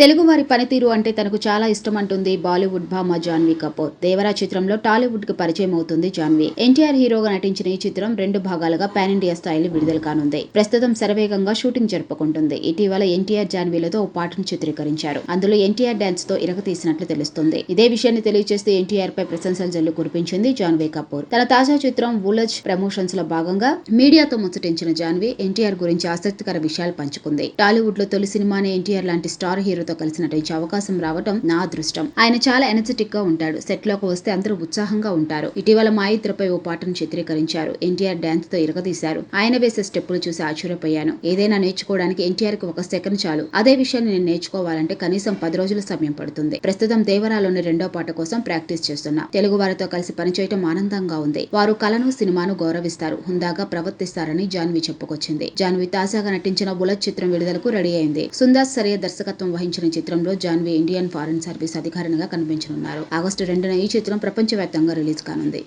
తెలుగువారి పనితీరు అంటే తనకు చాలా ఇష్టం అంటుంది బాలీవుడ్ భామ జాన్వీ కపూర్. దేవరా చిత్రంలో టాలీవుడ్కి పరిచయం అవుతుంది జాన్వీ. ఎన్టీఆర్ హీరోగా నటించిన ఈ చిత్రం రెండు భాగాలుగా పాన్ ఇండియా స్థాయిలో విడుదల కానుంది. ప్రస్తుతం శరవేగంగా షూటింగ్ జరుపుకుంటుంది. ఇటీవల ఎన్టీఆర్ జాన్వీలతో ఓ పాటను చిత్రీకరించారు. అందులో ఎన్టీఆర్ డాన్స్తో ఇరగతీసినట్లు తెలుస్తుంది. ఇదే విషయాన్ని తెలియజేస్తూ ఎన్టీఆర్ పై ప్రశంసల జల్లు కురిపించింది జాన్వీ కపూర్. తన తాజా చిత్రం వులజ్ ప్రమోషన్స్లో భాగంగా మీడియాతో ముచ్చటించిన జాన్వీ ఎన్టీఆర్ గురించి ఆసక్తికర విషయాలు పంచుకుంది. టాలీవుడ్లో తొలి సినిమానే ఎన్టీఆర్ లాంటి స్టార్ హీరో హీరోతో కలిసి నటించే అవకాశం రావటం నా అదృష్టం. ఆయన చాలా ఎనర్జెటిక్గా ఉంటాడు. సెట్లోకి వస్తే అందరూ ఉత్సాహంగా ఉంటారు. ఇటీవల మా ఇద్దరిపై ఓ పాటను చిత్రీకరించారు. ఎన్టీఆర్ డాన్స్తో ఇరగదీశారు. ఆయన వేసే స్టెప్పులు చూసి ఆశ్చర్యపోయాను. ఏదైనా నేర్చుకోవడానికి ఎన్టీఆర్కి ఒక సెకండ్ చాలు. అదే విషయాన్ని నేను నేర్చుకోవాలంటే కనీసం పది రోజుల సమయం పడుతుంది. ప్రస్తుతం దేవరాలోని రెండో పాట కోసం ప్రాక్టీస్ చేస్తున్నా. తెలుగు వారితో కలిసి పనిచేయటం ఆనందంగా ఉంది. వారు కళను సినిమాను గౌరవిస్తారు. హుందాగా ప్రవర్తిస్తారని జాన్వి చెప్పుకొచ్చింది. జాన్వి తాజాగా నటించిన బులత్ చిత్రం విడుదలకు రెడీ అయింది. సుందాస్ సరే దర్శకత్వం వహించిన చిత్రంలో జాన్వి ఇండియన్ ఫారెన్ సర్వీస్ అధికారినిగా కనిపించనున్నారు. ఆగస్టు రెండున ఈ చిత్రం ప్రపంచవ్యాప్తంగా రిలీజ్ కానుంది.